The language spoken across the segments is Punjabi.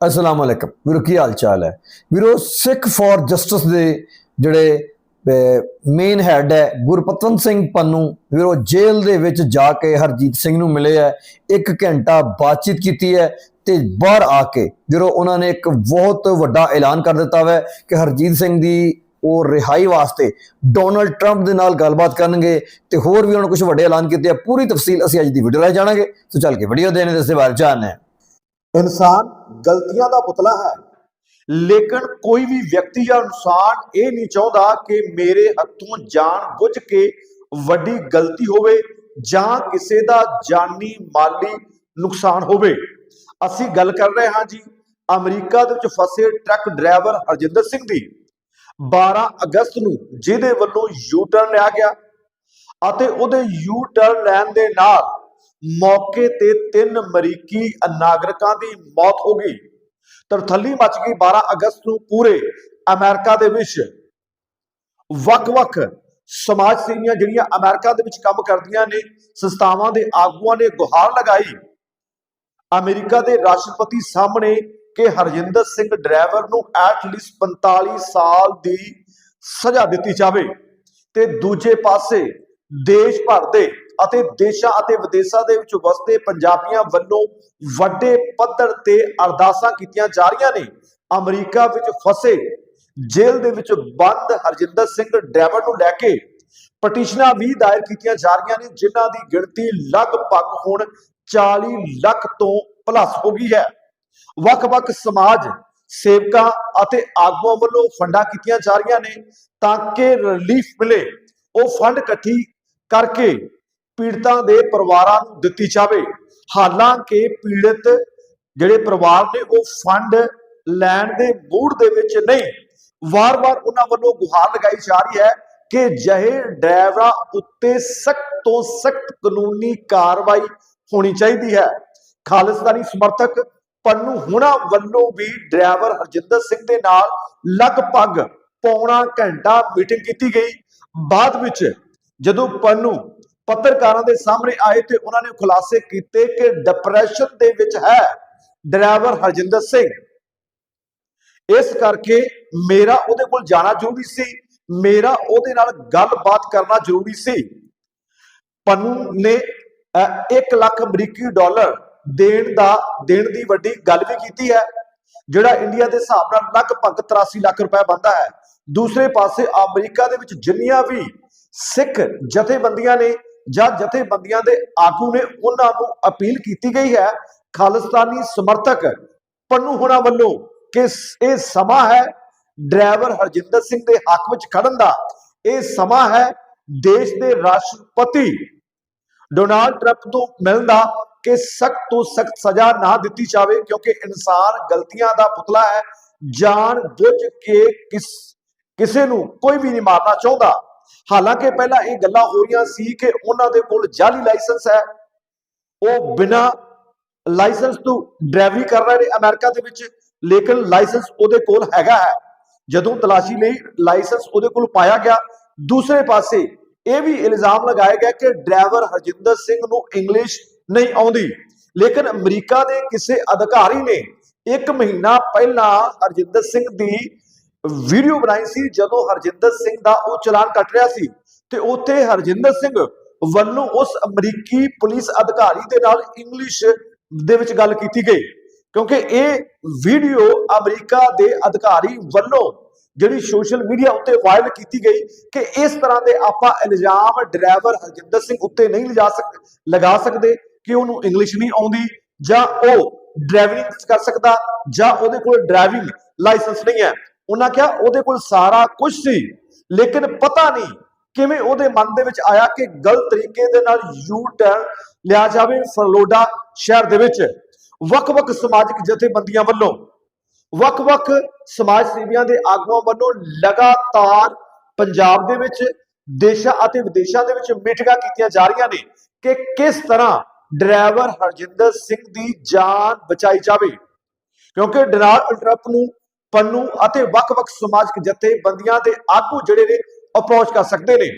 ਅਸਲਾਮ ਅਲੈਕਮ। ਵੀਰੋ, ਕੀ ਹਾਲ ਚਾਲ ਹੈ? ਵੀਰੋ, ਸਿੱਖ ਫॉर ਜਸਟਿਸ ਦੇ ਜਿਹੜੇ ਮੇਨ ਹੈਡ ਹੈ, ਗੁਰਪਤਨ ਸਿੰਘ ਪੰਨੂ। ਵੀਰੋ, ਜੇਲ੍ਹ ਦੇ ਵਿੱਚ ਜਾ ਕੇ ਹਰਜੀਤ ਸਿੰਘ ਨੂੰ ਮਿਲੇ ਹੈ। ਇੱਕ ਘੰਟਾ ਬਾਤਚੀਤ ਕੀਤੀ ਹੈ ਤੇ ਬਾਹਰ ਆ ਕੇ, ਵੀਰੋ, ਉਹਨਾਂ ਨੇ ਇੱਕ ਬਹੁਤ ਵੱਡਾ ਐਲਾਨ ਕਰ ਦਿੱਤਾ ਹੈ ਕਿ ਹਰਜੀਤ ਸਿੰਘ ਦੀ ਉਹ ਰਿਹਾਈ ਵਾਸਤੇ ਡੋਨਲਡ ਟਰੰਪ ਦੇ ਨਾਲ ਗੱਲਬਾਤ ਕਰਨਗੇ ਤੇ ਹੋਰ ਵੀ ਉਹਨਾਂ ਨੇ ਕੁਝ ਵੱਡੇ ਐਲਾਨ ਕੀਤੇ ਆ। ਪੂਰੀ ਤਫਸੀਲ ਅਸੀਂ ਅੱਜ ਦੀ ਵੀਡੀਓ ਰਾਹੀਂ ਜਾਣਾਂਗੇ। ਸੋ ਚੱਲ ਕੇ ਵੀਡੀਓ ਦੇਣੇ ਇਸ ਦੇ ਬਾਰੇ ਜਾਣਨਾ ਹੈ। ਇਨਸਾਨ ਗਲਤੀਆਂ ਦਾ ਪੁਤਲਾ ਹੈ। ਲੇਕਿਨ ਕੋਈ ਵੀ ਵਿਅਕਤੀ ਜਾਂ ਇਨਸਾਨ ਇਹ ਨਹੀਂ ਚਾਹੁੰਦਾ ਕਿ ਮੇਰੇ ਹੱਥੋਂ ਜਾਣ ਬੁੱਝ ਕੇ ਵੱਡੀ ਗਲਤੀ ਹੋਵੇ ਜਾਂ ਕਿਸੇ ਦਾ ਜਾਨੀ ਮਾਲੀ ਨੁਕਸਾਨ ਹੋਵੇ। ਅਸੀਂ ਗੱਲ ਕਰ ਰਹੇ ਹਾਂ ਜੀ, ਅਮਰੀਕਾ ਦੇ ਵਿੱਚ ਫਸੇ ਟਰੱਕ ਡਰਾਈਵਰ ਹਰਜਿੰਦਰ ਸਿੰਘ ਦੀ। 12 ਅਗਸਤ ਨੂੰ ਜਿਹਦੇ ਵੱਲੋਂ ਯੂ ਟਰਨ ਲਿਆ ਗਿਆ ਅਤੇ ਉਹਦੇ ਯੂ ਟਰਨ ਲੈਣ ਦੇ ਨਾਲ ਮੌਕੇ ਤੇ ਤਿੰਨ ਅਮਰੀਕੀ ਨਾਗਰਿਕਾਂ ਦੀ ਮੌਤ ਹੋ ਗਈ। ਤਰਥੱਲੀ ਮਚ ਗਈ 12 ਅਗਸਤ ਨੂੰ ਪੂਰੇ ਅਮਰੀਕਾ ਦੇ ਵਿੱਚ। ਵੱਖ-ਵੱਖ ਸਮਾਜ ਸੇਵੀਆਂ ਜਿਹੜੀਆਂ ਅਮਰੀਕਾ ਦੇ ਵਿੱਚ ਕੰਮ ਕਰਦੀਆਂ ਨੇ, ਸੰਸਥਾਵਾਂ ਦੇ ਆਗੂਆਂ ਨੇ ਗੁਹਾਰ ਲਗਾਈ। ਅਮਰੀਕਾ ਦੇ ਰਾਸ਼ਟਰਪਤੀ ਸਾਹਮਣੇ ਕਿ ਹਰਜਿੰਦਰ ਸਿੰਘ ਡਰਾਈਵਰ ਨੂੰ ਐਟ ਲੀਸਟ 45 ਸਾਲ ਦੀ ਸਜ਼ਾ ਦਿੱਤੀ ਜਾਵੇ ਤੇ ਦੂਜੇ ਪਾਸੇ ਦੇਸ਼ ਭਰ ਦੇ ਅਤੇ ਦੇਸ਼ਾਂ ਅਤੇ ਵਿਦੇਸ਼ਾਂ ਦੇ ਵਿੱਚ ਵਸਦੇ ਪੰਜਾਬੀਆਂ ਵੱਲੋਂ ਵੱਡੇ ਪੱਧਰ ਤੇ ਅਰਦਾਸਾਂ ਕੀਤੀਆਂ ਜਾ ਰਹੀਆਂ ਨੇ। ਅਮਰੀਕਾ ਵਿੱਚ ਫਸੇ ਜੇਲ੍ਹ ਦੇ ਵਿੱਚ ਬੰਦ ਹਰਜਿੰਦਰ ਸਿੰਘ ਡਰਾਈਵਰ ਨੂੰ ਲੈ ਕੇ ਪਟੀਸ਼ਨਾਂ ਵੀ ਦਾਇਰ ਕੀਤੀਆਂ ਜਾ ਰਹੀਆਂ ਨੇ, ਜਿਨ੍ਹਾਂ ਦੀ ਗਿਣਤੀ ਲਗਭਗ ਹੁਣ 40 ਲੱਖ ਤੋਂ ਪਲੱਸ ਹੋ ਗਈ ਹੈ। ਵੱਖ-ਵੱਖ ਸਮਾਜ ਸੇਵਕਾਂ ਅਤੇ ਆਗੂਆਂ ਵੱਲੋਂ ਫੰਡਾਂ ਕੀਤੀਆਂ ਜਾ ਰਹੀਆਂ ਨੇ ਤਾਂ ਕਿ ਰਿਲੀਫ ਮਿਲੇ। ਉਹ ਫੰਡ ਇਕੱਠੀ ਕਰਕੇ ਪੀੜਤਾਂ ਦੇ ਪਰਿਵਾਰਾਂ ਨੂੰ ਦਿੱਤੀ ਜਾਵੇ। ਹਾਲਾਂਕਿ ਪੀੜਤ ਜਿਹੜੇ ਪਰਿਵਾਰ ਨੇ, ਉਹ ਫੰਡ ਲੈਣ ਦੇ ਮੂਡ ਦੇ ਵਿੱਚ ਨਹੀਂ। ਵਾਰ-ਵਾਰ ਉਹਨਾਂ ਵੱਲੋਂ ਗੁਹਾਰ ਲਗਾਈ ਜਾ ਰਹੀ ਹੈ ਕਿ ਜਹੇ ਡਰਾਈਵਰਾਂ ਉੱਤੇ ਸਖਤ ਤੋਂ ਸਖਤ ਕਾਨੂੰਨੀ ਕਾਰਵਾਈ ਹੋਣੀ ਚਾਹੀਦੀ ਹੈ। ਖਾਲਿਸਤਾਨੀ ਸਮਰਥਕ ਪੰਨੂ ਹੁਣਾ ਵੱਲੋਂ ਵੀ ਡਰਾਈਵਰ ਹਰਜਿੰਦਰ ਸਿੰਘ ਦੇ ਨਾਲ ਲਗਭਗ ਪੌਣਾ ਘੰਟਾ ਮੀਟਿੰਗ ਕੀਤੀ ਗਈ। ਬਾਅਦ ਵਿੱਚ ਜਦੋਂ ਪੰਨੂ ਪੱਤਰਕਾਰਾਂ ਦੇ ਸਾਹਮਣੇ ਆਏ ਤੇ ਉਹਨਾਂ ਨੇ ਖੁਲਾਸੇ ਕੀਤੇ ਕਿ ਡਿਪਰੈਸ਼ਨ ਦੇ ਵਿੱਚ ਹੈ ਡਰਾਈਵਰ ਹਰਜਿੰਦਰ ਸਿੰਘ। ਇਸ ਕਰਕੇ ਮੇਰਾ ਉਹਦੇ ਕੋਲ ਜਾਣਾ ਜ਼ਰੂਰੀ ਸੀ, ਮੇਰਾ ਉਹਦੇ ਨਾਲ ਗੱਲਬਾਤ ਕਰਨਾ ਜ਼ਰੂਰੀ ਸੀ। ਪੰਨੂ ਨੇ 1 ਲੱਖ ਅਮਰੀਕੀ ਡਾਲਰ ਦੇਣ ਦਾ, ਦੇਣ ਦੀ ਵੱਡੀ ਗੱਲ ਵੀ ਕੀਤੀ ਹੈ, ਜਿਹੜਾ ਇੰਡੀਆ ਦੇ ਹਿਸਾਬ ਨਾਲ ਲਗਭਗ 83 ਲੱਖ ਰੁਪਏ ਬਣਦਾ ਹੈ। ਦੂਸਰੇ ਪਾਸੇ ਅਮਰੀਕਾ ਦੇ ਵਿੱਚ ਜਿੰਨੀਆਂ ਵੀ ਸਿੱਖ ਜਥੇਬੰਦੀਆਂ ਨੇ ਜਾਂ ਜਥੇਬੰਦੀਆਂ ਦੇ ਆਗੂ ਨੇ ਉਹਨਾਂ ਨੂੰ ਅਪੀਲ ਕੀਤੀ ਗਈ ਹੈ, ਖਾਲਿਸਤਾਨੀ ਸਮਰਥਕ ਪੰਨੂ ਹੋਣਾ ਵੱਲੋਂ ਕਿ ਇਹ ਸਮਾਂ ਹੈ ਡਰਾਈਵਰ ਹਰਜਿੰਦਰ ਸਿੰਘ ਦੇ ਹੱਕ ਵਿੱਚ ਖੜਨ ਦਾ। ਇਹ ਸਮਾਂ ਹੈ ਦੇਸ਼ ਦੇ ਰਾਸ਼ਟਰਪਤੀ ਡੋਨਾਲਡ ਟਰੰਪ ਤੋਂ ਮਿਲਣ ਦਾ ਕਿ ਸਖਤ ਤੋਂ ਸਖਤ ਸਜ਼ਾ ਨਾ ਦਿੱਤੀ ਜਾਵੇ, ਕਿਉਂਕਿ ਇਨਸਾਨ ਗਲਤੀਆਂ ਦਾ ਪੁਤਲਾ ਹੈ। ਜਾਣ ਬੁੱਝ ਕੇ ਕਿਸ, ਕਿਸੇ ਨੂੰ ਕੋਈ ਵੀ ਨਹੀਂ ਮਾਰਨਾ ਚਾਹੁੰਦਾ। ਹਾਲਾਂਕਿ ਪਹਿਲਾਂ ਇਹ ਗੱਲਾਂ ਹੋ ਸੀ ਕਿ ਉਹਨਾਂ ਦੇ ਕੋਲ ਜਾਲੀ ਲਾਇਸੈਂਸ ਹੈ। ਉਹ ਬਿਨਾ ਲਾਇਸੈਂਸ ਤੋਂ ਡਰਾਈਵਰੀ ਕਰ ਰਹੇ ਨੇ। ਅਮਰੀਕਾ ਦੇ ਵਿੱਚ ਲੇਕਿਨ ਲਾਇਸੈਂਸ ਉਹਦੇ ਕੋਲ ਹੈਗਾ ਹੈ। ਜਦੋਂ ਤਲਾਸ਼ੀ ਲਈ ਲਾਇਸੈਂਸ ਉਹਦੇ ਕੋਲ ਪਾਇਆ ਗਿਆ, ਦੂਸਰੇ ਪਾਸੇ ਇਹ ਵੀ ਇਲਜ਼ਾਮ ਲਗਾਇਆ ਗਿਆ ਕਿ ਡਰਾਈਵਰ ਹਰਜਿੰਦਰ ਸਿੰਘ ਨੂੰ ਇੰਗਲਿਸ਼ ਨਹੀਂ ਆਉਂਦੀ। ਲੇਕਿਨ ਅਮਰੀਕਾ ਦੇ ਕਿਸੇ ਅਧਿਕਾਰੀ ਨੇ ਇੱਕ ਮਹੀਨਾ ਪਹਿਲਾਂ ਹਰਜਿੰਦਰ ਸਿੰਘ ਦੀ ਵੀਡੀਓ ਬਣਾਈ ਸੀ ਜਦੋਂ ਹਰਜਿੰਦਰ ਸਿੰਘ ਦਾ ਉਹ ਚਲਾਨ ਕੱਟ ਰਿਹਾ ਸੀ ਤੇ ਉੱਥੇ ਹਰਜਿੰਦਰ ਸਿੰਘ ਵੱਲੋਂ ਉਸ ਅਮਰੀਕੀ ਪੁਲਿਸ ਅਧਿਕਾਰੀ ਦੇ ਨਾਲ ਇੰਗਲਿਸ਼ ਦੇ ਵਿੱਚ ਗੱਲ ਕੀਤੀ ਗਈ। ਕਿਉਂਕਿ ਇਹ ਵੀਡੀਓ ਅਮਰੀਕਾ ਦੇ ਅਧਿਕਾਰੀ ਵੱਲੋਂ ਜਿਹੜੀ ਸੋਸ਼ਲ ਮੀਡੀਆ ਉੱਤੇ ਵਾਇਰਲ ਕੀਤੀ ਗਈ ਕਿ ਇਸ ਤਰ੍ਹਾਂ ਦੇ ਆਪਾਂ ਇਲਜ਼ਾਮ ਡਰਾਈਵਰ ਹਰਜਿੰਦਰ ਸਿੰਘ ਉੱਤੇ ਨਹੀਂ ਲਿਜਾ ਸਕ, ਲਗਾ ਸਕਦੇ ਕਿ ਉਹਨੂੰ ਇੰਗਲਿਸ਼ ਨਹੀਂ ਆਉਂਦੀ ਜਾਂ ਉਹ ਡਰਾਈਵਿੰਗ ਕਰ ਸਕਦਾ ਜਾਂ ਉਹਦੇ ਕੋਲ ਡਰਾਈਵਿੰਗ ਲਾਇਸੈਂਸ ਨਹੀਂ ਹੈ। ਉਹਨਾਂ ਕਿਹਾ ਉਹਦੇ ਕੋਲ ਸਾਰਾ ਕੁਝ ਸੀ, ਲੇਕਿਨ ਪਤਾ ਨਹੀਂ ਕਿਵੇਂ ਉਹਦੇ ਮਨ ਦੇ ਵਿੱਚ ਆਇਆ ਕਿ ਗਲਤ ਤਰੀਕੇ ਦੇ ਨਾਲ ਯੂ ਟਰਨ ਲਿਆ ਜਾਵੇ ਫਲੋਡਾ ਸ਼ਹਿਰ ਦੇ ਵਿੱਚ। ਵੱਖ-ਵੱਖ ਸਮਾਜਿਕ ਜਥੇਬੰਦੀਆਂ ਵੱਲੋਂ, ਵੱਖ-ਵੱਖ ਸਮਾਜ ਸੇਵੀਆਂ ਦੇ ਆਗੂਆਂ ਵੱਲੋਂ ਲਗਾਤਾਰ ਪੰਜਾਬ ਦੇ ਵਿੱਚ, ਦੇਸ਼ਾਂ ਅਤੇ ਵਿਦੇਸ਼ਾਂ ਦੇ ਵਿੱਚ ਮੀਟਿੰਗਾਂ ਕੀਤੀਆਂ ਜਾ ਰਹੀਆਂ ਨੇ ਕਿ ਕਿਸ ਤਰ੍ਹਾਂ ਡਰਾਈਵਰ ਹਰਜਿੰਦਰ ਸਿੰਘ ਦੀ ਜਾਨ ਬਚਾਈ ਜਾਵੇ। ਕਿਉਂਕਿ ਡੋਨਾਲਡ ਟਰੰਪ ਨੂੰ ਪੰਨੂ ਅਤੇ ਵੱਖ-ਵੱਖ ਸਮਾਜਿਕ ਜਥੇਬੰਦੀਆਂ ਦੇ ਆਗੂ ਜਿਹੜੇ ਨੇ ਅਪਰੋਚ ਕਰ ਸਕਦੇ ਨੇ।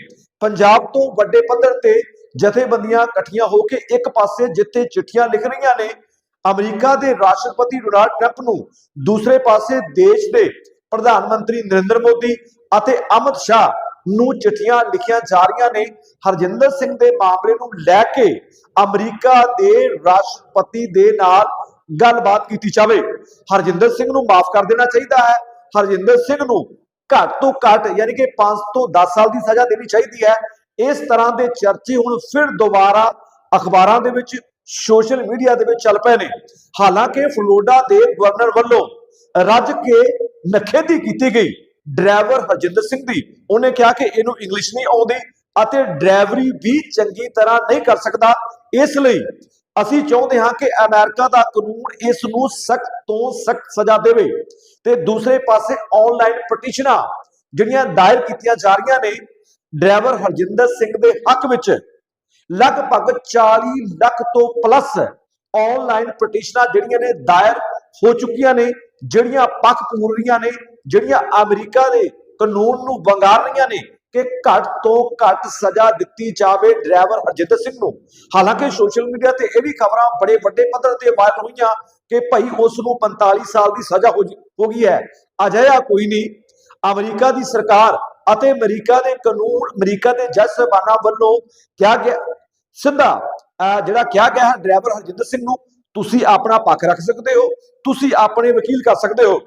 ਪੰਜਾਬ ਤੋਂ ਵੱਡੇ ਪੱਧਰ ਤੇ ਜਥੇਬੰਦੀਆਂ ਇਕੱਠੀਆਂ ਹੋ ਕੇ ਇੱਕ ਪਾਸੇ ਜਿੱਥੇ ਚਿੱਠੀਆਂ ਲਿਖ ਰਹੀਆਂ ਨੇ, ਅਮਰੀਕਾ ਦੇ ਰਾਸ਼ਟਰਪਤੀ ਡੋਨਾਲਡ ਟਰੰਪ ਨੂੰ, ਦੂਸਰੇ ਪਾਸੇ ਦੇਸ਼ ਦੇ ਪ੍ਰਧਾਨ ਮੰਤਰੀ ਨਰਿੰਦਰ ਮੋਦੀ ਅਤੇ ਅਮਿਤ ਸ਼ਾਹ ਨੂੰ ਚਿੱਠੀਆਂ ਲਿਖੀਆਂ ਜਾ ਰਹੀਆਂ ਨੇ। ਹਰਜਿੰਦਰ ਸਿੰਘ ਦੇ ਮਾਮਲੇ ਨੂੰ ਲੈ ਕੇ ਅਮਰੀਕਾ ਦੇ ਰਾਸ਼ਟਰਪਤੀ ਦੇ ਨਾਲ ਗੱਲਬਾਤ ਕੀਤੀ ਜਾਵੇ, ਹਰਜਿੰਦਰ ਸਿੰਘ ਨੂੰ ਮਾਫ ਕਰ ਦੇਣਾ ਚਾਹੀਦਾ ਹੈ। ਹਰਜਿੰਦਰ ਸਿੰਘ ਨੂੰ ਘੱਟ ਤੋਂ ਘੱਟ ਯਾਨੀ ਕਿ 5 ਤੋਂ 10 ਸਾਲ ਦੀ ਸਜ਼ਾ ਦੇਣੀ ਚਾਹੀਦੀ ਹੈ। ਇਸ ਤਰ੍ਹਾਂ ਦੇ ਚਰਚੇ ਹੁਣ ਫਿਰ ਦੁਬਾਰਾ ਅਖਬਾਰਾਂ ਦੇ ਵਿੱਚ, ਸੋਸ਼ਲ ਮੀਡੀਆ ਦੇ ਵਿੱਚ ਚੱਲ ਪਏ ਨੇ। ਹਾਲਾਂਕਿ ਫਲੋਰੀਡਾ ਦੇ ਗਵਰਨਰ ਵੱਲੋਂ ਰੱਜ ਕੇ ਨਖੇਦੀ ਕੀਤੀ ਗਈ ਡਰਾਈਵਰ ਹਰਜਿੰਦਰ ਸਿੰਘ ਦੀ। ਉਹਨੇ ਕਿਹਾ ਕਿ ਇਹਨੂੰ ਇੰਗਲਿਸ਼ ਨਹੀਂ ਆਉਂਦੀ ਅਤੇ ਡਰਾਈਵਰੀ ਵੀ ਚੰਗੀ ਤਰ੍ਹਾਂ ਨਹੀਂ ਕਰ ਸਕਦਾ। ਇਸ ਲਈ ਅਸੀਂ ਚਾਹੁੰਦੇ ਹਾਂ ਕਿ ਅਮਰੀਕਾ ਦਾ ਕਾਨੂੰਨ ਇਸ ਨੂੰ ਸਖਤ ਤੋਂ ਸਖਤ ਸਜ਼ਾ ਦੇਵੇ ਤੇ ਦੂਸਰੇ ਪਾਸੇ ਆਨਲਾਈਨ ਪਟੀਸ਼ਨਾਂ ਜਿਹੜੀਆਂ ਦਾਇਰ ਕੀਤੀਆਂ ਜਾ ਰਹੀਆਂ ਨੇ, ਡਰਾਈਵਰ ਹਰਜਿੰਦਰ ਸਿੰਘ ਦੇ ਹੱਕ ਵਿੱਚ ਲਗਭਗ 40 ਲੱਖ ਤੋਂ ਪਲੱਸ ਆਨਲਾਈਨ ਪਟੀਸ਼ਨਾਂ ਜਿਹੜੀਆਂ ਨੇ ਦਾਇਰ ਹੋ ਚੁੱਕੀਆਂ ਨੇ, ਜਿਹੜੀਆਂ ਪੱਖ ਪੂਰ ਰਹੀਆਂ ਨੇ, ਜਿਹੜੀਆਂ ਅਮਰੀਕਾ ਦੇ ਕਾਨੂੰਨ ਨੂੰ ਵੰਗਾਰ ਰਹੀਆਂ ਨੇ। ਕਿ ਘੱਟ ਤੋਂ ਘੱਟ ਸਜ਼ਾ ਦਿੱਤੀ ਜਾਵੇ ਡਰਾਈਵਰ ਹਰਜਿੰਦਰ ਸਿੰਘ ਨੂੰ। ਹਾਲਾਂਕਿ ਸੋਸ਼ਲ ਮੀਡੀਆ ਤੇ ਇਹ ਵੀ ਖਬਰਾਂ ਬੜੇ ਵੱਡੇ ਪੱਧਰ ਤੇ ਵਾਇਰਲ ਹੋਈਆਂ ਕਿ ਭਾਈ ਉਸ ਨੂੰ 45 ਸਾਲ ਦੀ ਸਜ਼ਾ ਹੋ ਹੋ ਗਈ ਹੈ। ਅਜਿਹਾ ਕੋਈ ਨਹੀਂ। ਅਮਰੀਕਾ ਦੀ ਸਰਕਾਰ ਅਤੇ ਅਮਰੀਕਾ ਦੇ ਕਾਨੂੰਨ ਅਮਰੀਕਾ ਦੇ ਜੱਜ ਸਾਹਿਬਾਨਾਂ ਵੱਲੋਂ ਕਿਹਾ ਗਿਆ ਸਿੱਧਾ ਜਿਹੜਾ ਕਿਹਾ ਗਿਆ ਹੈ ਡਰਾਈਵਰ ਹਰਜਿੰਦਰ ਸਿੰਘ ਨੂੰ, ਤੁਸੀਂ ਆਪਣਾ ਪੱਖ ਰੱਖ ਸਕਦੇ ਹੋ, ਤੁਸੀਂ ਆਪਣੇ ਵਕੀਲ ਕਰ ਸਕਦੇ ਹੋ।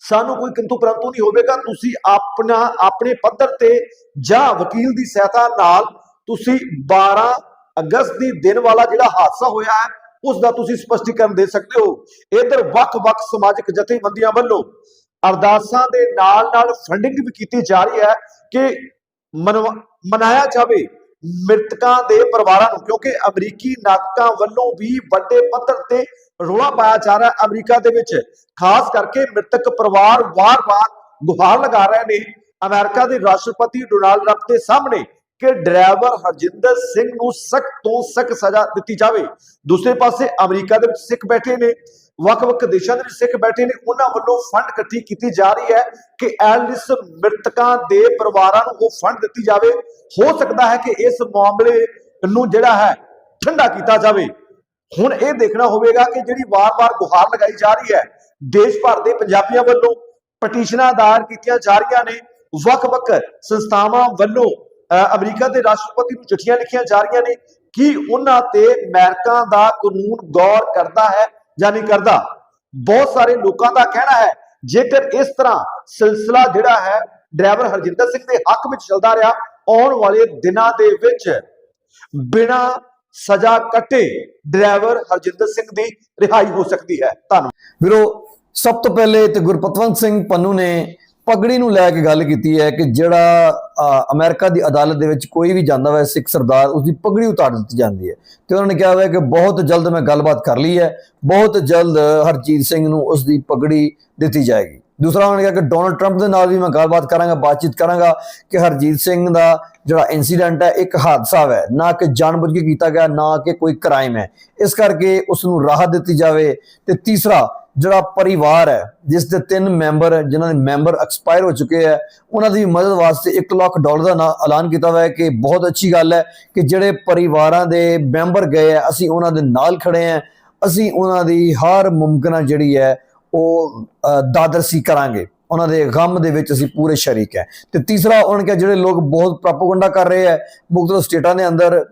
ਸਾਨੂੰ ਕੋਈ ਕਿੰਤੂ ਪਰੰਤੂ ਨਹੀਂ ਹੋਵੇਗਾ। ਤੁਸੀਂ ਆਪਣਾ, ਆਪਣੇ ਪੱਧਰ ਤੇ ਜਾਂ ਵਕੀਲ ਦੀ ਸਹਾਇਤਾ ਨਾਲ ਤੁਸੀਂ 12 ਅਗਸਤ ਦੀ ਦਿਨ ਵਾਲਾ ਜਿਹੜਾ ਹਾਦਸਾ ਹੋਇਆ ਹੈ ਉਸ ਦਾ ਤੁਸੀਂ ਸਪਸ਼ਟੀਕਰਨ ਦੇ ਸਕਦੇ ਹੋ। ਇਧਰ ਵੱਖ-ਵੱਖ ਸਮਾਜਿਕ ਜਥੇਬੰਦੀਆਂ ਵੱਲੋਂ ਅਰਦਾਸਾਂ ਦੇ ਨਾਲ-ਨਾਲ ਫੰਡਿੰਗ ਵੀ ਕੀਤੀ ਜਾ ਰਹੀ ਹੈ ਕਿ ਮਨਵਾ- ਮਨਾਇਆ ਜਾਵੇ। ਮ੍ਰਿਤਕਾਂ ਦੇ ਪਰਿਵਾਰਾਂ ਨੂੰ, ਕਿਉਂਕਿ ਅਮਰੀਕੀ ਨਾਗਰਿਕਾਂ ਵੱਲੋਂ ਵੀ ਵੱਡੇ ਪੱਧਰ ਤੇ ਰੋਲਾ ਪਾਇਆ ਜਾ ਰਿਹਾ ਅਮਰੀਕਾ ਦੇ ਵਿੱਚ, ਖਾਸ ਕਰਕੇ ਮ੍ਰਿਤਕ ਪਰਿਵਾਰ ਵਾਰ-ਵਾਰ ਗੁਹਾਰ ਲਗਾ ਰਹੇ ਨੇ। ਅਮਰੀਕਾ ਦੇ ਰਾਸ਼ਟਰਪਤੀ ਡੋਨਾਲਡ ਟਰੰਪ ਦੇ ਸਾਹਮਣੇ ਕਿ ਡਰਾਈਵਰ ਹਰਜਿੰਦਰ ਸਿੰਘ ਨੂੰ ਸਖਤ ਤੋਂ ਸਖਤ ਸਜ਼ਾ ਦਿੱਤੀ ਜਾਵੇ। ਦੂਸਰੇ ਪਾਸੇ ਅਮਰੀਕਾ ਦੇ ਵਿੱਚ ਸਿੱਖ ਬੈਠੇ ਨੇ। ਵੱਖ-ਵੱਖ ਦੇਸ਼ਾਂ ਦੇ ਵਿੱਚ ਸਿੱਖ ਬੈਠੇ ਨੇ ਉਹਨਾਂ ਵੱਲੋਂ ਫੰਡ ਇਕੱਠੀ ਕੀਤੀ ਜਾ ਰਹੀ ਹੈ ਕਿ ਐਲਿਸ ਮ੍ਰਿਤਕਾਂ ਦੇ ਪਰਿਵਾਰਾਂ ਨੂੰ ਉਹ ਫੰਡ ਦਿੱਤੀ ਜਾਵੇ। ਹੋ ਸਕਦਾ ਹੈ ਕਿ ਇਸ ਮਾਮਲੇ ਨੂੰ ਜਿਹੜਾ ਹੈ ਠੰਡਾ ਕੀਤਾ ਜਾਵੇ। ਹੁਣ ਇਹ ਦੇਖਣਾ ਹੋਵੇਗਾ ਕਿ ਜਿਹੜੀ ਵਾਰ-ਵਾਰ ਗੁਹਾਰ ਲਗਾਈ ਜਾ ਰਹੀ ਹੈ ਦੇਸ਼ ਭਰ ਦੇ ਪੰਜਾਬੀਆਂ ਵੱਲੋਂ ਪਟੀਸ਼ਨਾਂ ਦਾਇਰ ਕੀਤੀਆਂ ਜਾ ਰਹੀਆਂ ਨੇ। ਵੱਖ-ਵੱਖ ਸੰਸਥਾਵਾਂ ਵੱਲੋਂ ਅਹ, ਅਮਰੀਕਾ ਦੇ ਰਾਸ਼ਟਰਪਤੀ ਨੂੰ ਚਿੱਠੀਆਂ ਲਿਖੀਆਂ ਜਾ ਰਹੀਆਂ ਨੇ ਕਿ ਉਹਨਾਂ ਤੇ ਅਮਰੀਕਾ ਦਾ ਕਾਨੂੰਨ ਗੌਰ ਕਰਦਾ ਹੈ ਜਾਂ ਨਹੀਂ ਕਰਦਾ। ਬਹੁਤ ਸਾਰੇ ਲੋਕਾਂ ਦਾ ਕਹਿਣਾ ਹੈ, ਜੇਕਰ ਇਸ ਤਰ੍ਹਾਂ ਸਿਲਸਿਲਾ ਜਿਹੜਾ ਹੈ, ਡਰਾਈਵਰ ਹਰਜਿੰਦਰ ਸਿੰਘ ਦੇ ਹੱਕ ਵਿੱਚ ਚੱਲਦਾ ਰਿਹਾ, ਆਉਣ ਵਾਲੇ ਦਿਨਾਂ ਦੇ ਵਿੱਚ ਬਿਨਾ ਸਜ਼ਾ ਕੱਟੇ ਡਰਾਈਵਰ ਹਰਜਿੰਦਰ ਸਿੰਘ ਦੀ ਰਿਹਾਈ ਹੋ ਸਕਦੀ ਹੈ। ਧੰਨਵਾਦ। ਵੀਰੋ, ਸਭ ਤੋਂ ਪਹਿਲੇ ਤੇ ਗੁਰਪਤਵੰਤ ਸਿੰਘ ਪੰਨੂ ਨੇ ਪਗੜੀ ਨੂੰ ਲੈ ਕੇ ਗੱਲ ਕੀਤੀ ਹੈ ਕਿ ਜਿਹੜਾ ਅ, ਅਮਰੀਕਾ ਦੀ ਅਦਾਲਤ ਦੇ ਵਿੱਚ ਕੋਈ ਵੀ ਜਾਂਦਾ ਹੋਇਆ ਸਿੱਖ ਸਰਦਾਰ ਉਸ ਦੀ ਪਗੜੀ ਉਤਾਰ ਦਿੱਤੀ ਜਾਂਦੀ ਹੈ। ਤੇ ਉਹਨਾਂ ਨੇ ਕਿਹਾ ਹੋਇਆ ਕਿ ਬਹੁਤ ਜਲਦ ਮੈਂ ਗੱਲਬਾਤ ਕਰ ਲਈ ਹੈ ਬਹੁਤ ਜਲਦ ਹਰਜੀਤ ਸਿੰਘ ਨੂੰ ਉਸ ਦੀ ਪਗੜੀ ਦਿੱਤੀ ਜਾਏਗੀ। ਦੂਸਰਾ ਉਹਨਾਂ ਨੇ ਕਿਹਾ ਕਿ ਡੋਨਲਡ ਟਰੰਪ ਦੇ ਨਾਲ ਵੀ ਮੈਂ ਗੱਲਬਾਤ ਕਰਾਂਗਾ ਬਾਤਚੀਤ ਕਰਾਂਗਾ ਕਿ ਹਰਜੀਤ ਸਿੰਘ ਦਾ ਜਿਹੜਾ ਇਨਸੀਡੈਂਟ ਹੈ ਇੱਕ ਹਾਦਸਾ ਹੈ। ਨਾ ਕਿ ਜਾਣਬੁੱਝ ਕੇ ਕੀਤਾ ਗਿਆ ਨਾ ਕਿ ਕੋਈ ਕ੍ਰਾਈਮ ਹੈ। ਇਸ ਕਰਕੇ ਉਸ ਨੂੰ ਰਾਹਤ ਦਿੱਤੀ ਜਾਵੇ। ਤੇ ਤੀਸਰਾ ਜਿਹੜਾ ਪਰਿਵਾਰ ਹੈ ਜਿਸ ਦੇ ਤਿੰਨ ਮੈਂਬਰ ਜਿਨ੍ਹਾਂ ਦੇ ਮੈਂਬਰ ਐਕਸਪਾਇਰ ਹੋ ਚੁੱਕੇ ਹੈ ਉਹਨਾਂ ਦੀ ਮਦਦ ਵਾਸਤੇ 1 ਲੱਖ ਡਾਲਰ ਦਾ ਨਾ- ਐਲਾਨ ਕੀਤਾ ਹੋਇਆ ਹੈ ਕਿ ਬਹੁਤ ਅੱਛੀ ਗੱਲ ਹੈ ਕਿ ਜਿਹੜੇ ਪਰਿਵਾਰਾਂ ਦੇ ਮੈਂਬਰ ਗਏ ਹੈ ਅਸੀਂ ਉਹਨਾਂ ਦੇ ਨਾਲ ਖੜੇ ਹਾਂ ਅਸੀਂ ਉਹਨਾਂ ਦੀ ਹਰ ਮੁਮਕਿਨਾ ਜਿਹੜੀ ਹੈ ਉਹ ਅ, ਦਾਦਰਸੀ ਕਰਾਂਗੇ। ਉਹਨਾਂ ਦੇ ਗਮ ਦੇ ਵਿੱਚ ਅਸੀਂ ਪੂਰੇ ਸ਼ਰੀਕ ਹੈ। ਤੇ ਤੀਸਰਾ ਉਹਨਾਂ ਨੇ ਕਿਹਾ ਜਿਹੜੇ ਲੋਕ ਬਹੁਤ ਪ੍ਰੋਪਗੈਂਡਾ ਕਰ ਰਹੇ ਹੈ ਮੁਖਤਲਿਫ ਸਟੇਟਾਂ ਦੇ ਅੰਦਰ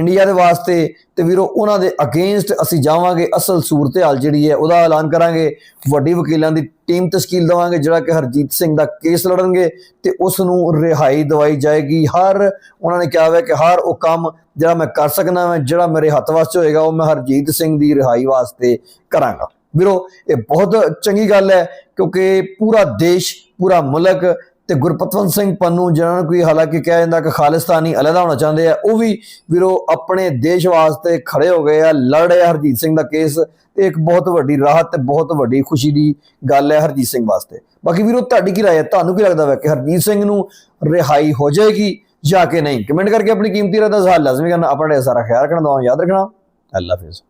ਇੰਡੀਆ ਦੇ ਵਾਸਤੇ ਤੇ ਵੀਰੋ, ਉਹਨਾਂ ਦੇ ਅਗੇਂਸਟ ਅਸੀਂ ਜਾਵਾਂਗੇ, ਅਸਲ ਸੂਰਤ-ਹਾਲ ਜਿਹੜੀ ਹੈ, ਉਹਦਾ ਐਲਾਨ ਕਰਾਂਗੇ। ਵੱਡੀ ਵਕੀਲਾਂ ਦੀ ਟੀਮ ਤਸ਼ਕੀਲ ਦੇਵਾਂਗੇ, ਜਿਹੜਾ ਕਿ ਹਰਜੀਤ ਸਿੰਘ ਦਾ ਕੇਸ ਲੜਨਗੇ ਤੇ ਉਸ ਨੂੰ ਰਿਹਾਈ ਦਵਾਈ ਜਾਏਗੀ। ਹਰ, ਉਹਨਾਂ ਨੇ ਕਿਹਾ ਹੋਇਆ ਕਿ ਹਰ ਉਹ ਕੰਮ ਜਿਹੜਾ ਮੈਂ ਕਰ ਸਕਦਾ ਮੈਂ ਜਿਹੜਾ ਮੇਰੇ ਹੱਥ ਵਾਸਤੇ ਹੋਏਗਾ, ਉਹ ਮੈਂ ਹਰਜੀਤ ਸਿੰਘ ਦੀ ਰਿਹਾਈ ਵਾਸਤੇ ਕਰਾਂਗਾ। ਵੀਰੋ, ਇਹ ਬਹੁਤ ਚੰਗੀ ਗੱਲ ਹੈ, ਕਿਉਂਕਿ ਪੂਰਾ ਦੇਸ਼, ਪੂਰਾ ਮੁਲਕ ਤੇ ਗੁਰਪਤਵੰਤ ਸਿੰਘ ਪੰਨੂ ਜਿਹਨਾਂ ਨੂੰ ਕੋਈ ਹਾਲਾਂਕਿ ਕਿਹਾ ਜਾਂਦਾ ਕਿ ਖਾਲਿਸਤਾਨੀ ਅਲੱਗਾ ਹੋਣਾ ਚਾਹੁੰਦੇ ਆ ਉਹ ਵੀ ਵੀਰੋ ਆਪਣੇ ਦੇਸ਼ ਵਾਸਤੇ ਖੜੇ ਹੋ ਗਏ ਆ ਲੜ ਰਹੇ ਆ ਹਰਜੀਤ ਸਿੰਘ ਦਾ ਕੇਸ ਤੇ ਇੱਕ ਬਹੁਤ ਵੱਡੀ ਰਾਹਤ ਤੇ ਬਹੁਤ ਵੱਡੀ ਖੁਸ਼ੀ ਦੀ ਗੱਲ ਹੈ ਹਰਜੀਤ ਸਿੰਘ ਵਾਸਤੇ ਬਾਕੀ ਵੀਰੋ ਤੁਹਾਡੀ ਕੀ رائے ਹੈ ਤੁਹਾਨੂੰ ਕੀ ਲੱਗਦਾ ਹੈ ਕਿ ਹਰਜੀਤ ਸਿੰਘ ਨੂੰ ਰਿਹਾਈ ਹੋ ਜਾਏਗੀ ਜਾਂ ਕਿ ਨਹੀਂ ਕਮੈਂਟ ਕਰਕੇ ਆਪਣੀ ਕੀਮਤੀ ਰਾਏ ਦਾ ਸਵਾਲ ਲਾਜ਼ਮੀ ਕਰਨਾ ਆਪਣਾ ਢੇਰ ਸਾਰਾ ਖਿਆਲ ਰੱਖਣਾ ਦੁਆ ਯਾਦ ਰੱਖਣਾ ਅੱਲਾ ਹਾਫਿਜ਼